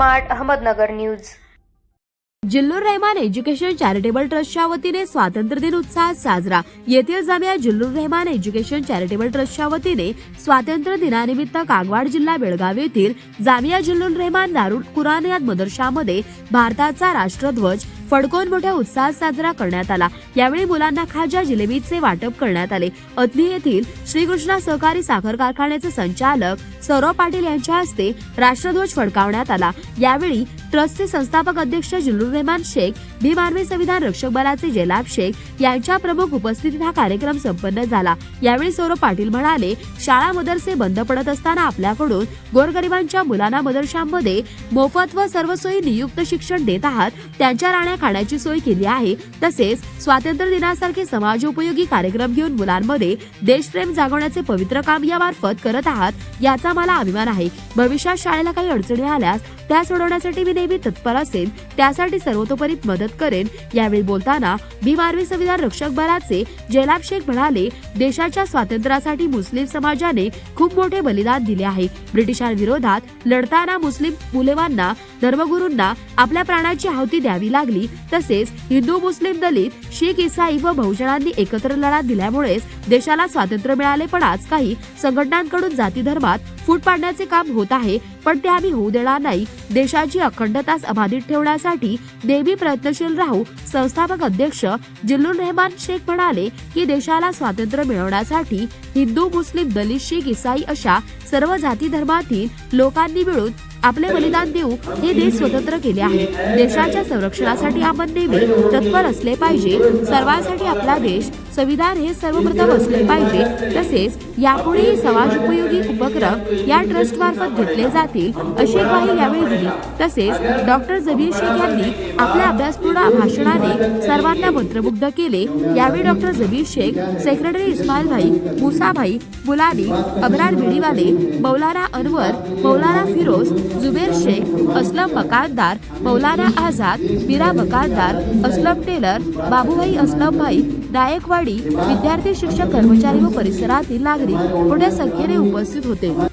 Smart Ahmednagar news. Zillur Rahman education charitable ट्रस्टच्या वतीने स्वातंत्र्य दिन उत्साहात साजरा. येथील जामिया जिल्लूर रहमान एज्युकेशन चॅरिटेबल ट्रस्टच्या वतीने स्वातंत्र्य दिनानिमित्त कागवाड जिल्हा बेळगाव येथील जामिया जिल्लूर रहमान दारुल कुरान या मदरशामध्ये भारताचा राष्ट्रध्वज फडकवून मोठ्या उत्साहात साजरा करण्यात आला. यावेळी मुलांना खाजा जिलेबीचे वाटप करण्यात आले. अथनी येथील श्रीकृष्णा सहकारी साखर कारखान्याचे संचालक सौरभ पाटील यांच्या हस्ते राष्ट्रध्वज फडकावण्यात आला. यावेळी ट्रस्टचे संस्थापक अध्यक्ष जिल्लूर रहमान शेख भीमानवी संविधान रक्षक बलाचे जलाब शेख यांच्या प्रमुख उपस्थितीत हा कार्यक्रम संपन्न झाला. यावेळी सौरभ पाटील म्हणाले शाळा मदरसे बंद पडत असताना आपल्याकडून गोरगरिबांच्या मुलांना मदरशांमध्ये मोफत व सर्व सोयी नियुक्त शिक्षण देत आहात. त्यांच्या राहण्या खाण्याची सोय केली आहे. तसेच स्वातंत्र्य दिनासारखे समाजोपयोगी कार्यक्रम घेऊन मुलांमध्ये देशप्रेम जागवण्याचे पवित्र काम यामार्फत करत आहात याचा मला अभिमान आहे. भविष्यात शाळेला काही अडचणी आल्यास त्या सोडवण्यासाठी मी नेहमी तत्पर असेन त्यासाठी सर्वतोपरी मदत करेन यावेळी बोलताना भीम आर्मी संविधान रक्षक बलाचे जयलाभ शेख म्हणाले देशाच्या स्वातंत्र्यासाठी मुस्लिम समाजाने खूप मोठे बलिदान दिले आहे. ब्रिटिशांविरोधात लढताना मुस्लिम मुलेवांना धर्मगुरूंना आपल्या प्राणाची आहुती द्यावी लागली. तसेच हिंदू मुस्लिम दलित शीख इसाई व बहुजनांनी एकत्र लढा दिल्यामुळेच देशाला स्वातंत्र्य मिळाले पण आज काही संघटनांकडून जाती धर्मात फूट पाडण्याचे काम होत आहे. पण ते आम्ही होऊ देणार नाही. देशाची अखंडता अबाधित ठेवण्यासाठी नेहमी प्रयत्नशील राहू संस्थापक अध्यक्ष जिल्लुर रहमान शेख म्हणाले की देशाला स्वातंत्र्य मिळवण्यासाठी हिंदू मुस्लिम दलित शीख इसाई अशा सर्व जाती धर्मातील लोकांनी मिळून आपले बलिदान देऊ हे देश स्वतंत्र केले आहे. देशाच्या संरक्षणासाठी आपण नेहमी तत्पर असले पाहिजे. सर्वांसाठी आपला देश संविधान हे सर्वप्रथम असले पाहिजे. तसेच यापुढेही समाज उपयोगी उपक्रम या ट्रस्ट मार्फत घेतले जातील अशी ग्वाही यावेळी दिली. तसेच डॉक्टर जबीर शेख यांनी आपल्या अभ्यासपूर्ण भाषणाने सर्वांना मंत्रमुग्ध केले. यावेळी doctor Jabir Shaikh secretary Ismail bhai Musabhai Mulani Abrar Bidiwale Maulana Anwar Maulana Firoz Zuber Shaikh Aslam Makandar Maulana Azad Meera Makandar Aslam tailor Babubhai Aslam bhai Dayakwadi विद्यार्थी शिक्षक कर्मचारी व परिसरातील नागरिक मोठ्या संख्येने उपस्थित होते.